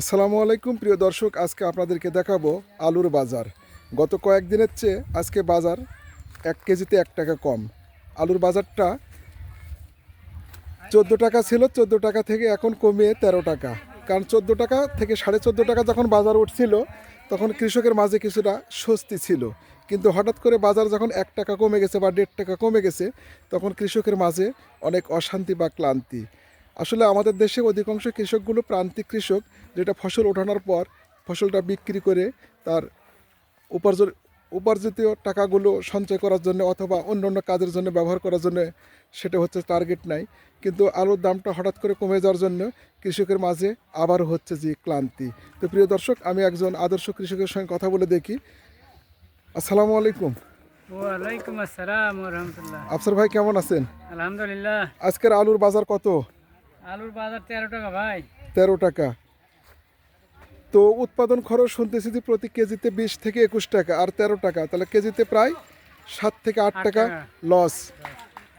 আসসালামু আলাইকুম, প্রিয় দর্শক। আজকে আপনাদেরকে দেখাবো আলুর বাজার। গত কয়েকদিনের চেয়ে আজকে বাজার এক কেজিতে এক টাকা কম। আলুর বাজারটা চোদ্দ টাকা ছিল, চোদ্দ টাকা থেকে এখন কমিয়ে তেরো টাকা। কারণ চোদ্দ টাকা থেকে সাড়ে চোদ্দ টাকা যখন বাজার উঠছিল, তখন কৃষকের মাঝে কিছুটা স্বস্তি ছিল। কিন্তু হঠাৎ করে বাজার যখন এক টাকা কমে গেছে বা দেড় টাকা কমে গেছে, তখন কৃষকের মাঝে অনেক অশান্তি বা ক্লান্তি। আসলে আমাদের দেশে অধিকাংশ কৃষকগুলো প্রান্তিক কৃষক যেটা ফসল ওঠানোর পর ফসলটা বিক্রি করে তার উপার্জন উপার্জিত টাকাগুলো সঞ্চয় করার জন্য অথবা অন্য অন্য কাজের জন্য ব্যবহার করার জন্য সেটা হচ্ছে টার্গেট নাই। কিন্তু আলুর দামটা হঠাৎ করে কমে যাওয়ার জন্য কৃষকের মাঝে আবার হচ্ছে যে ক্লান্তি। তো প্রিয় দর্শক আমি একজন আদর্শ কৃষকের সঙ্গে কথা বলে দেখি। আসসালামু আলাইকুম। ওয়ালাইকুম আসসালাম রহমতুল্লাহ। আফসর ভাই কেমন আছেন? আলহামদুলিল্লাহ। আজকের আলুর বাজার কত? আলুর বাজার তেরো টাকা ভাই। তেরো টাকা। তো উৎপাদন খরচ শুনতেছি যে প্রতি কেজিতে বিশ থেকে একুশ টাকা আর তেরো টাকা। তাহলে কেজিতে প্রায় সাত থেকে আট টাকা। লস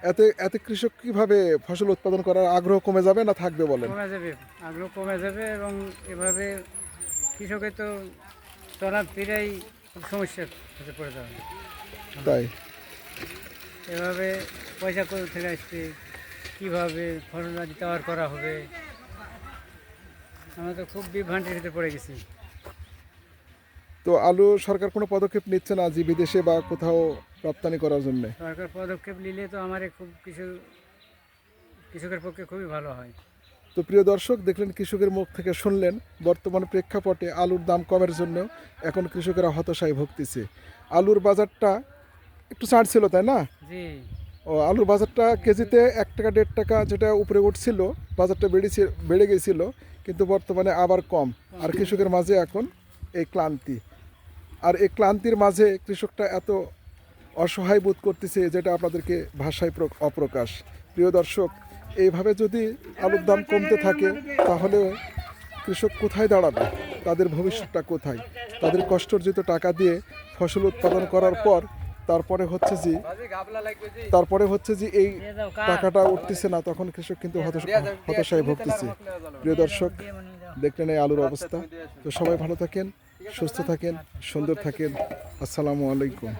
এতে এতে কৃষক কীভাবে ফসল উৎপাদন করার আগ্রহ কমে যাবে না থাকবে বলেন? কমে যাবে আগ্রহ কমে যাবে এবং এভাবে কৃষকের তো চলার ফিরাই খুব সমস্যার হতে পড়ে যাবে। তাই। এভাবে পয়সা করে থেকে আসছে কীভাবে ফসল তৈরি করা হবে? আমরা তো খুব বিভ্রান্তির ভিতরে পড়ে গেছি। তো আলু সরকার কোনো পদক্ষেপ নিচ্ছে না যে বিদেশে বা কোথাও রপ্তানি করার জন্য? সরকার পদক্ষেপ নিলে তো আমার খুব কিছু কৃষকের পক্ষে খুবই ভালো হয়। তো প্রিয় দর্শক দেখলেন কৃষকের মুখ থেকে শুনলেন বর্তমান প্রেক্ষাপটে আলুর দাম কমের জন্য এখন কৃষকেরা হতাশায় ভুগতেছে। আলুর বাজারটা একটু ছাড় ছিল তাই না? জি। আলুর বাজারটা কেজিতে এক টাকা, দেড় টাকা যেটা উপরে উঠছিল, বাজারটা বেড়েছে, বেড়ে গেছিল, কিন্তু বর্তমানে আবার কম। আর কৃষকের মাঝে এখন এই ক্লান্তি। আর এই ক্লান্তির মাঝে কৃষকটা এত অসহায় বোধ করতেছে যেটা আপনাদেরকে ভাষায় প্র- অপ্রকাশ। প্রিয় দর্শক, এইভাবে যদি আলুর দাম কমতে থাকে, তাহলে কৃষক কোথায় দাঁড়াবে? তাদের ভবিষ্যৎটা কোথায়? তাদের কষ্টার্জিত টাকা দিয়ে ফসল উৎপাদন করার পর তারপরে হচ্ছে যে তারপরে হচ্ছে যে এই টাকাটা উঠতেছে না তখন কৃষক কিন্তু হতাশ- হতাশায় ভুগতেছে। প্রিয় দর্শক দেখলেন এই আলুর অবস্থা। তো সবাই ভালো থাকেন সুস্থ থাকেন সুন্দর থাকেন। আসসালামু আলাইকুম।